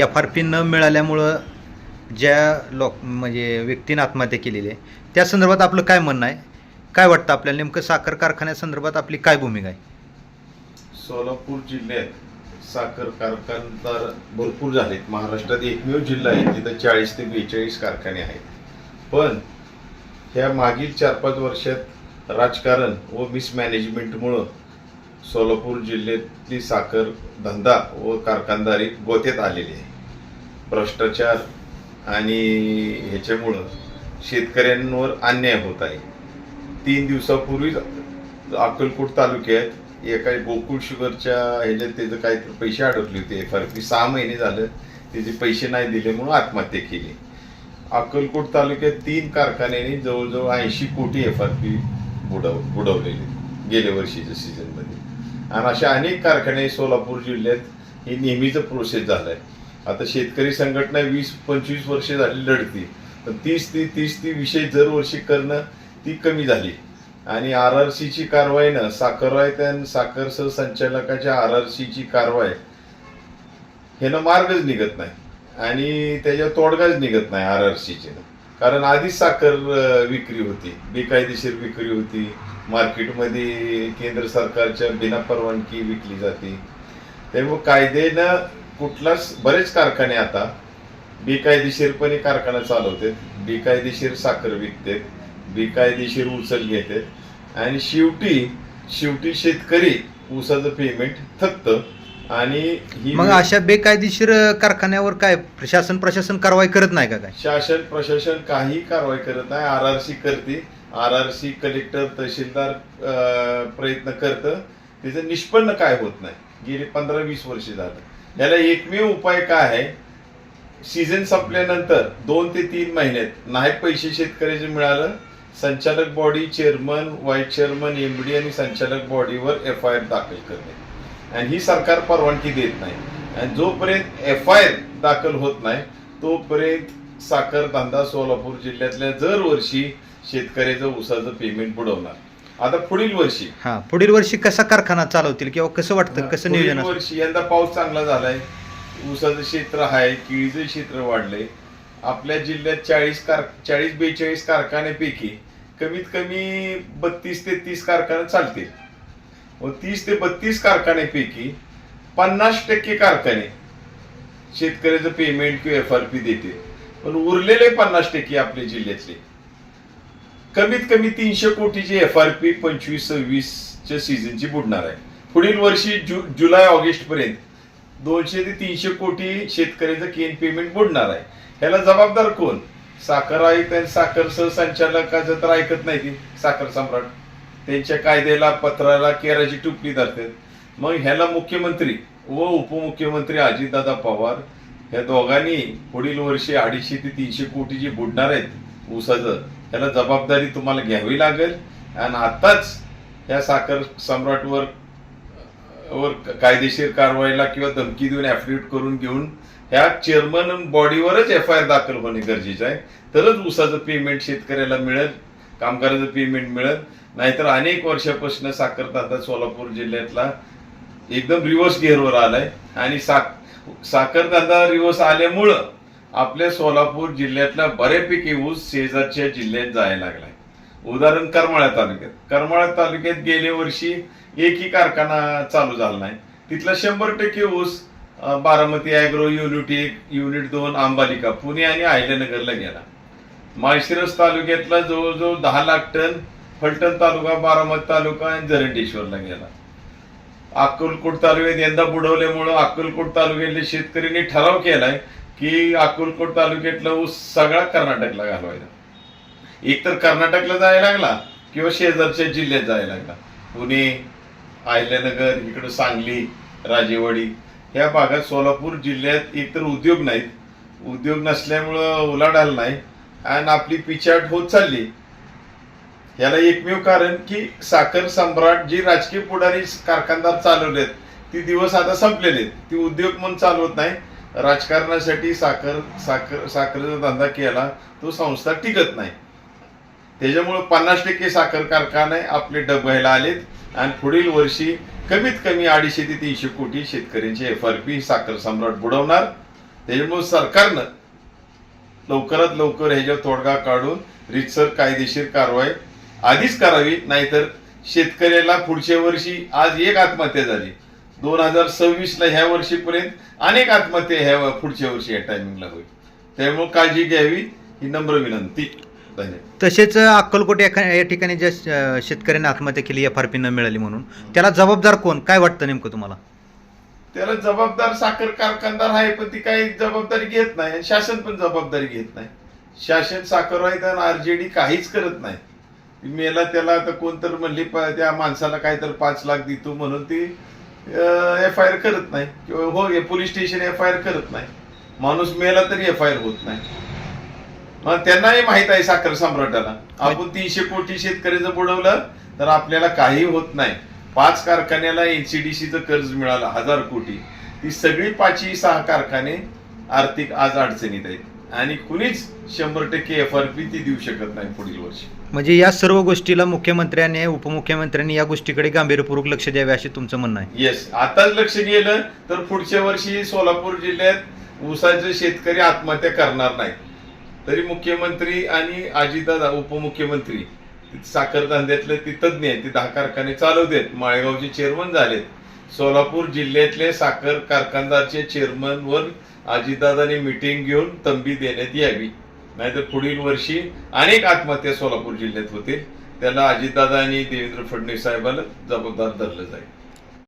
F R P न मिळाल्यामुळं ज्या लोक म्हणजे व्यक्तीनं आत्महत्या केलेली आहे त्या संदर्भात आपलं काय म्हणणं आहे? काय वाटतं आपल्याला? नेमकं साखर कारखान्यासंदर्भात आपली काय भूमिका आहे? सोलापूर जिल्ह्यात साखर कारखानदार भरपूर झालेत. महाराष्ट्रात एकमेव जिल्हा आहे. तिथं चाळीस ते बेचाळीस कारखाने आहेत. पण ह्या मागील चार पाच वर्षात राजकारण व मिसमॅनेजमेंटमुळं सोलापूर जिल्ह्यातली साखर धंदा व कारखानदारी गोत्यात आलेली आहे. भ्रष्टाचार आणि ह्याच्यामुळं शेतकऱ्यांवर अन्याय होत आहे. तीन दिवसापूर्वीच अक्कलकोट तालुक्यात एका गोकुळ शुगरच्या ह्याच्यात त्याचं काहीतरी पैसे अडकले होते. एफ आर पी सहा महिने झालं त्याचे पैसे नाही दिले म्हणून आत्महत्या केली. अक्कलकोट तालुक्यात तीन कारखान्यांनी जवळजवळ ऐंशी कोटी एफ आर पी बुडव बुडवलेले गेल्या वर्षीच्या सीझनमध्ये आणि अशा अनेक कारखाने सोलापूर जिल्ह्यात हे नेहमीचं प्रोसेस झालंय. आता शेतकरी संघटना वीस पंचवीस वर्ष झाली लढती. पण तीस ती तीस ती विषय दरवर्षी करणं ती कमी झाली. आणि आर आर सीची कारवाईनं साखर साखर संचालकाच्या आर आर सीची कारवाई ह्यानं मार्गच निघत नाही. आणि त्याच्या तोडगाच निघत नाही आर आर सीचे कारण आधी साखर विक्री होती. बेकायदेशीर विक्री होती. मार्केटमध्ये केंद्र सरकारच्या बिना परवानगी विकली जाते. त्यामुळे कायद्यानं कुठलाच बरेच कारखाने आता बेकायदेशीरपणे कारखाना चालवतात. बेकायदेशीर साखर विकतात. बेकायदेशीर उचल घेतात. आणि शेवटी शेवटी शेतकरी ऊसाचं पेमेंट थकतं. आणि ही मग अशा बेकायदेशीर कारखान्यावर काय प्रशासन प्रशासन कारवाई करत नाही का काय? शासन प्रशासन काही कारवाई करत नाही. आर आर सी करते. R R C collector tehsildar अं, प्रयत्न करतं. त्याचं निष्पन्न काय होत नाही? गेली पंधरा वीस वर्ष झालं. याला एकमेव उपाय काय आहे? सीझन संपल्यानंतर दोन ते तीन महिन्यात नाही पैसे शेतकऱ्याचे मिळालं. संचालक body chairman vice chairman MD आणि संचालक बॉडीवर एफ आय आर दाखल करणे. आणि ही सरकार परवानगी देत नाही. आणि जोपर्यंत एफ आय आर दाखल होत नाही तोपर्यंत साखर धंदा सोलापूर जिल्ह्यातल्या दरवर्षी शेतकऱ्याचं ऊसाचं पेमेंट बुडवणार. आता पुढील वर्षी. हा पुढील वर्षी कसा कारखाना चालवतील किंवा कसं वाटतं? कसं पुढील नियोजन असेल? वर्षी यंदा पाऊस चांगला झालाय. ऊसाचं क्षेत्र आहे केळीचं क्षेत्र वाढलंय. आपल्या जिल्ह्यात चाळीस कार चाळीस बेचाळीस कारखान्यापैकी कमीत कमी बत्तीस ते तीस कारखाने चालतील. व तीस ते बत्तीस कारखान्यापैकी पन्नास टक्के कारखाने शेतकऱ्याचं पेमेंट किंवा एफ आर पी देते. पण उरलेले पन्नास टक्के आपल्या जिल्ह्यातले. कमीत कमी तीनशे कोटीची एफ आर पी पंचवीस सव्वीसच्या सीझनची बुडणार आहे. पुढील वर्षी जु जुलै ऑगस्ट पर्यंत दोनशे ते तीनशे कोटी शेतकऱ्याचं केन पेमेंट बुडणार आहे. ह्याला जबाबदार कोण? साखर आयुक्त आणि साखर सहसंचालकाचं तर ऐकत नाही ती साखर सम्राट. त्यांच्या कायद्याला पत्राला केराची टुपली धरतात. मग ह्याला मुख्यमंत्री व उपमुख्यमंत्री अजितदादा पवार ह्या दोघांनी पुढील वर्षी अडीचशे ते तीनशे कोटीची बुडणार आहेत ऊसाचं त्याला जबाबदारी तुम्हाला घ्यावी लागेल. आणि आताच या साखर सम्राटवर वर कायदेशीर कारवाईला किंवा धमकी देऊन ऍफिडेविट करून घेऊन ह्या चेअरमन बॉडीवरच एफ आय आर दाखल होणे गरजेचं आहे. तरच ऊसाचं पेमेंट शेतकऱ्याला मिळेल. कामगाराचं पेमेंट मिळत नाहीतर अनेक वर्षापासून साखर धंदा सोलापूर जिल्ह्यातला एकदम रिव्हर्स गिअरवर आलाय. आणि साख साखर धंदा रिव्हर्स आल्यामुळं आपल्या सोलापूर जिल्ह्यातला बऱ्यापैकी ऊस शेजारच्या जिल्ह्यात जायला लागलाय. उदाहरण करमाळा तालुक्यात. करमाळा तालुक्यात गेल्या वर्षी एकही कारखाना चालू झाला नाही. तिथला शंभर टक्के ऊस बारामती अॅग्रो युनिट एक युनिट दोन अंबालिका पुणे आणि अहिल्यानगरला गेला. माळशिरस तालुक्यातला जवळजवळ दहा लाख टन फलटण तालुका बारामती तालुका आणि जरंडेश्वरला गेला. अक्कलकोट तालुक्यात यंदा बुडवल्यामुळं अक्कलकोट तालुक्यातल्या शेतकऱ्यांनी ठराव केलाय की अक्कलकोट तालुक्यातला ऊस सगळा कर्नाटकला घालवायचा. एकतर कर्नाटकला जायला लागला किंवा शेजारच्या जिल्ह्यात जायला लागला. पुणे अहिल्यानगर इकडं सांगली राजेवाडी ह्या भागात सोलापूर जिल्ह्यात एकतर उद्योग नाहीत. उद्योग नसल्यामुळं उलाढाल नाही. आणि आपली पिछाट होत चालली. याला एकमेव कारण की साखर सम्राट जी राजकीय पुढारी कारखानदार चालवलेत ती दिवस आता संपलेले आहेत. ती उद्योग म्हणून चालवत नाही. राजकारणासाठी साखर साखर साखरेचा धंदा केला तो संस्था टिकत नाही. त्याच्यामुळे पन्नास टक्के साखर कारखाने आपले डबायला आलेत आणि पुढील वर्षी कमीत कमी अडीचशे ते तीनशे कोटी शेतकऱ्यांची एफ आर पी साखर सम्राट बुडवणार. त्याच्यामुळे सरकारनं लवकरात लवकर ह्याच्यावर तोडगा काढून रितसर कायदेशीर कारवाई आधीच करावी नाहीतर शेतकऱ्याला पुढच्या वर्षी आज एक आत्महत्या झाली. दोन हजार सव्वीसला ह्या वर्षीपर्यंत अनेक आत्महत्या ह्या पुढच्या वर्षी या टायमिंगला होईल. त्यामुळे काळजी घ्यावी ही नम्र विनंती. तसेच अक्कलकोट या या ठिकाणी ज्या शेतकऱ्यांनी आत्महत्या केली एफ आर पी न मिळाली म्हणून त्याला जबाबदार कोण? काय वाटतं नेमकं तुम्हाला? त्याला जबाबदार साखर कारखानदार आहे पण ती काही जबाबदारी घेत नाही आणि शासन पण जबाबदारी घेत नाही. शासन साखर आहे तर आरजेडी काहीच करत नाही. मेला त्याला आता कोणतर म्हणली त्या माणसाला काहीतरी तर पाच लाख देतो म्हणून ती एफ आय आर करत नाही. किंवा हो police station F I R करत नाही. माणूस मेला तरी एफ आय आर होत नाही. मग त्यांनाही माहीत आहे साखर सम्राटाला. आपण तीनशे कोटी शेतकऱ्याचं बुडवलं तर आपल्याला काही होत नाही. पाच कारखान्याला एनसीडीसीचं कर्ज मिळालं हजार कोटी. ती सगळी पाचही सहा कारखाने आर्थिक आज अडचणीत आहेत. आणि कुणीच शंभर टक्के एफ आर पी ती देऊ शकत नाही पुढील वर्षी. म्हणजे या सर्व गोष्टीला मुख्यमंत्र्यांनी उपमुख्यमंत्र्यांनी या गोष्टीकडे गांभीर्यपूर्वक लक्ष द्यावे असे तुमचं म्हणणं आहे. येस आताच लक्ष गेलं तर पुढच्या वर्षी सोलापूर जिल्ह्यात ऊसाचे शेतकरी आत्महत्या करणार नाही तरी मुख्यमंत्री आणि अजितदादा उपमुख्यमंत्री साखर धंद्यातले ती तज्ज्ञ आहेत ती दहा कारखाने चालवतेत माळेगावचे चेअरमन झालेत सोलापूर जिल्ह्यातले साखर कारखानदारचे चेअरमन वर अजितदादांनी मिटिंग घेऊन तंबी देण्यात यावी. नाहीतर पुढील वर्षी अनेक आत्महत्या सोलापूर जिल्ह्यात होतील. त्याला अजितदादा आणि देवेंद्र फडणवीस साहेबाला जबाबदार धरलं जाईल.